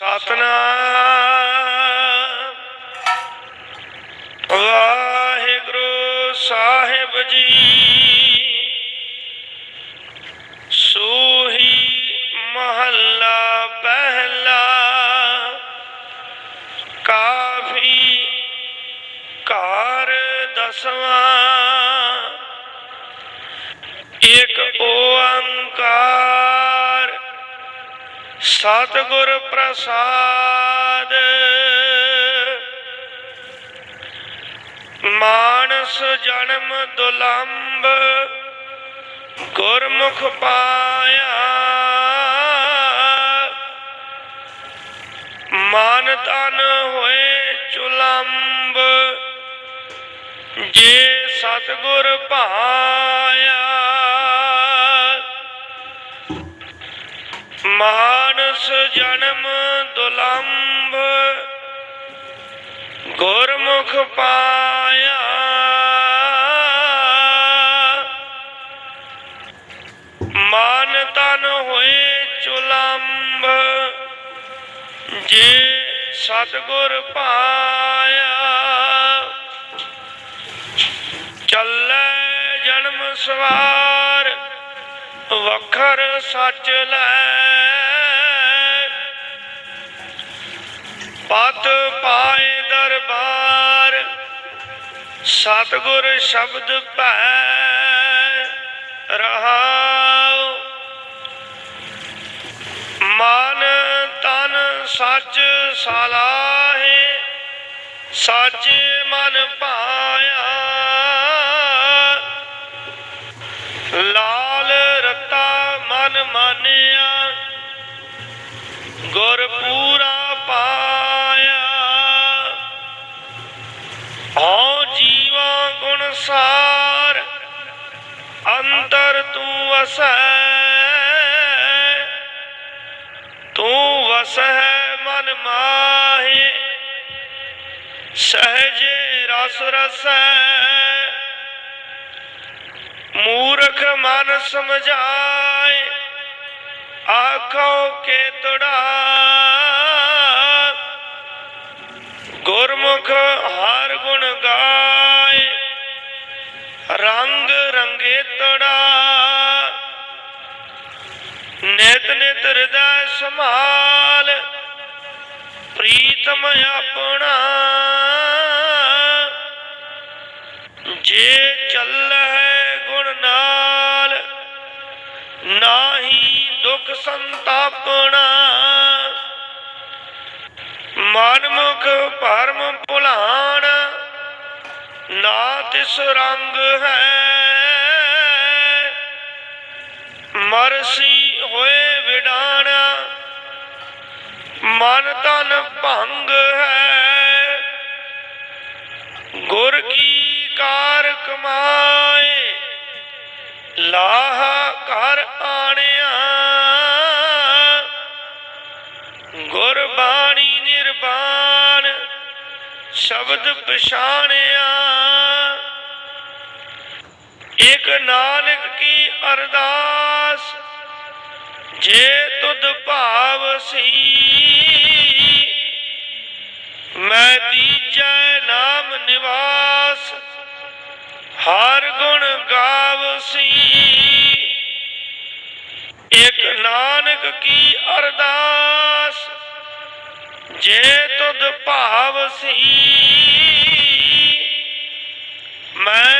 ਸਤਨਾਮ। ਵਾਹਿਗੁਰੂ ਸਾਹਿਬ ਜੀ ਸੂਹੀ ਮਹੱਲਾ ਪਹਿਲਾ ਕਾਫੀ ਘਰ ਦਸਵਾਂ। ਇੱਕ ਓੰਕਾਰ ਸਤਿਗੁਰ ਪ੍ਰਸਾਦ। ਮਾਨਸ ਜਨਮ ਦੁਲੰਭ ਗੁਰਮੁਖ ਪਾਇਆ। ਮਨ ਤਨ ਹੋਏ ਚੁਲੰਬ ਜੇ ਸਤਿਗੁਰ ਭਾਇਆ ਮਾਨਸ ਜਨਮ ਦੁਲੰਭ, ਗੁਰਮੁਖ ਪਾਇਆ। ਮਨ ਤਨ ਹੋਏ ਚੁਲੰਭ ਜੇ ਸਤਗੁਰ ਪਾਇਆ। ਚੱਲੇ ਜਨਮ ਸਵਾਰ, ਵਖਰ ਸੱਚ ਲੈ। ਪਤ ਪਾਏ ਦਰਬਾਰ, ਸਤਗੁਰ ਸ਼ਬਦ ਭੈ ਰਹਾਉ। ਮਨ ਤਨ ਸੱਚ ਸਲਾਹੇ, ਸੱਚ ਮਨ ਭਾਇਆ। ਲਾਲ ਰਤਾ ਮਨ ਮਾਨਿਆ ਗੁਣ ਸਾਰ ਅੰਤਰ ਤੂੰ ਵਸੈ। ਤੂੰ ਵਸੈ ਮਨ ਮਾਹੇ, ਸਹਜੇ ਰਸ ਰਸੈ। ਮੂਰਖ ਮਨ ਸਮਝਾਏ, ਆਖੋ ਕੇ ਤੜਾ ਰੰਗ ਰੰਗੇ ਤੜਾ। ਨਿਤ ਨਿਤ ਹਿਰਦੈ ਸਮਾਲ ਪ੍ਰੀਤਮ ਆਪਣਾ। ਜੇ ਚੱਲੈ ਗੁਣ ਨਾਲ, ਨਾਹੀ ਦੁਖ ਸੰਤਾਪਣਾ। ਮਨਮੁਖ ਭਰਮ ਭੁਲਾ ਨਾ ਤਿਸ ਰੰਗ ਹੈ? ਮਰਸੀ ਹੋਏ ਵਿਡਾਣਾ, ਮਨ ਤਨ ਭੰਗ ਹੈ। ਗੁਰ ਕੀ ਕਾਰ ਕਮਾਏ, ਲਾਹਾ ਘਰ ਆਣਿਆ। ਗੁਰਬਾਣੀ ਨਿਰਵਾਣ ਸ਼ਬਦ ਪਛਾਣਿਆ। ਇਕ ਨਾਨਕ ਕੀ ਅਰਦਾਸ, ਜੇ ਤੁਧ ਭਾਵ ਸੀ ਮੈਂ ਦੀਜੈ ਨਾਮ ਨਿਵਾਸ, ਹਰ ਗੁਣ ਗਾਵਸੀ ਇਕ ਨਾਨਕ ਕੀ ਅਰਦਾਸ, ਜੇ ਤੁਧ ਭਾਵ ਸੀ ਮੈਂ